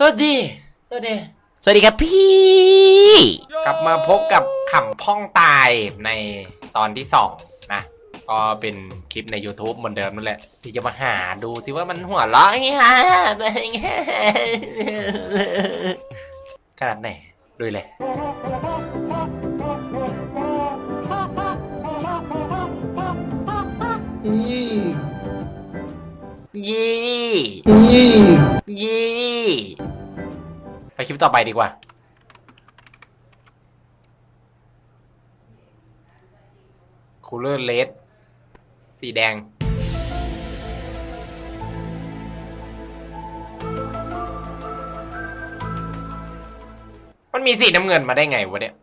สวัสดี สวัสดี สวัสดีครับพี่ กลับมาพบกับขำพ่องตายในตอนที่สองนะ ก็เป็นคลิปใน YouTube เหมือนเดิมนั่นแหละ ที่จะมาหาดูสิว่ามันหัวเราะไงฮะขนาดไหนดูเลยอียี่อียี่ไป คลิปต่อไปดีกว่าคูลเลอร์เลสสีแดง มันมีสีน้ำเงินมาได้ไงวะเนี่ย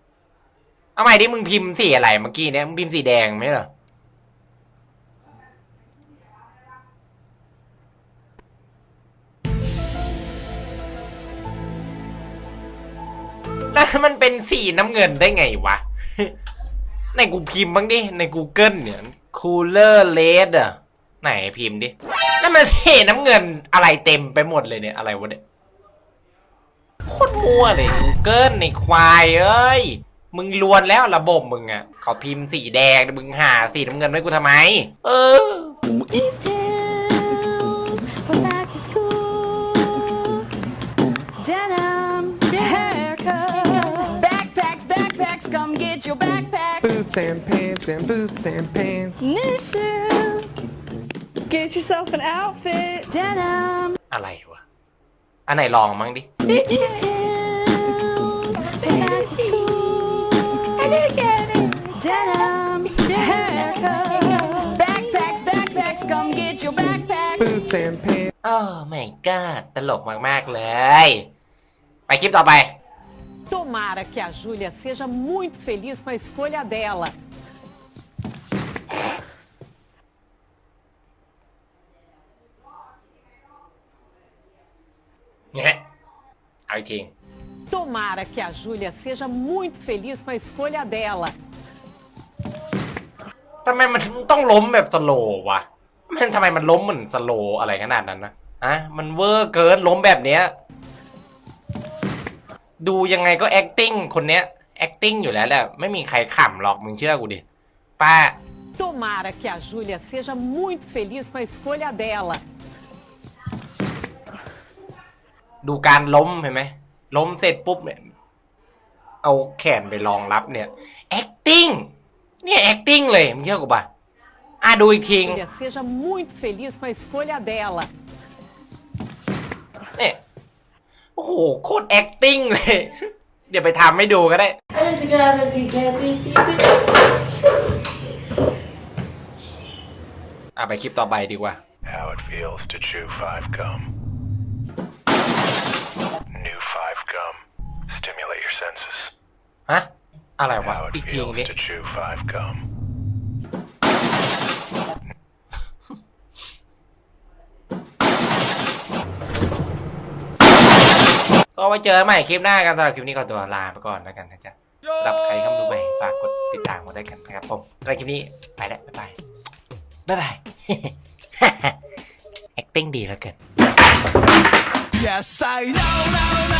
เอาใหม่ดิมึงพิมพ์สีอะไรเมื่อกี้เนี่ย มึงพิมพ์สีแดงไหมเหรอ แล้วมันเป็นสีน้ำเงินได้ไงวะ ในกูพิมพ์บ้างดิ ใน Google เนี่ย cooler red อะไหนพิมพ์ดิ แล้วมันสีน้ำเงินอะไรเต็มไปหมดเลยเนี่ย อะไรวะเนี่ย โคตรมั่วเลย Google ในควายเอ้ย มึงลวนแล้วระบบมึงอะเขาพิมพ์สีแดง มึงหาสีน้ำเงินไว้กูทำไม เออ Boots and pants and boots and pants. New shoes, Get yourself an outfit. denim. อะไรวะ อันไหนลองมั้งดิ It's time for back to school. Denim, haircut. Backpacks, backpacks, come get your backpack. Boots and pants. โอ้ my god ตลกมาก ๆ เลย ไปคลิปต่อไป Tomara que a Júlia seja muito feliz com a escolha dela. เนี่ยเอาอีกที Tomara que a Júlia seja muito feliz com a escolha dela. ทำไมมันต้องล้มแบบสโลว์วะ มันทำไมมันล้มเหมือนสโลว์อะไรขนาดนั้นนะอะมันเวอร์เกินล้มแบบเนี้ย ดูยังไงก็ acting คนเนี้ย acting อยู่แล้วแหละไม่มีใครขำหรอกมึงเชื่อกูดิป้า Tomara que a Júlia seja muito feliz com a escolha dela. ดูการล้มเห็นไหมล้มเสร็จปุ๊บเนี่ยเอาแขนไปรองรับเนี่ย acting เนี่ย acting เลยมึงเชื่อกูป่ะอะดูอีกที Júlia seja muito feliz com a escolha dela. เนี่ย โอ้โห โคตร acting เลย เดี๋ยวไปทำให้ดูก็ได้ อะไปคลิปต่อไปดีกว่า How it feels to chew five gum. New five gum. Stimulate your senses. ฮะ อะไรวะ How อี it กที feels ดิ to chew five gum. ก็ไว้เจอใหม่คลิปหน้ากันสำหรับคลิปนี้ก็ตัวลาไปก่อนแล้วกันนะจ๊ะสำหรับใครเข้ามาดูใหม่ฝากกดติดตามมาได้วยกันนะครับผมสำหรับคลิปนี้ไปแล้วบ๊ายบายบ๊ายบาย acting ดีแล้วกัน Yes, I know, now.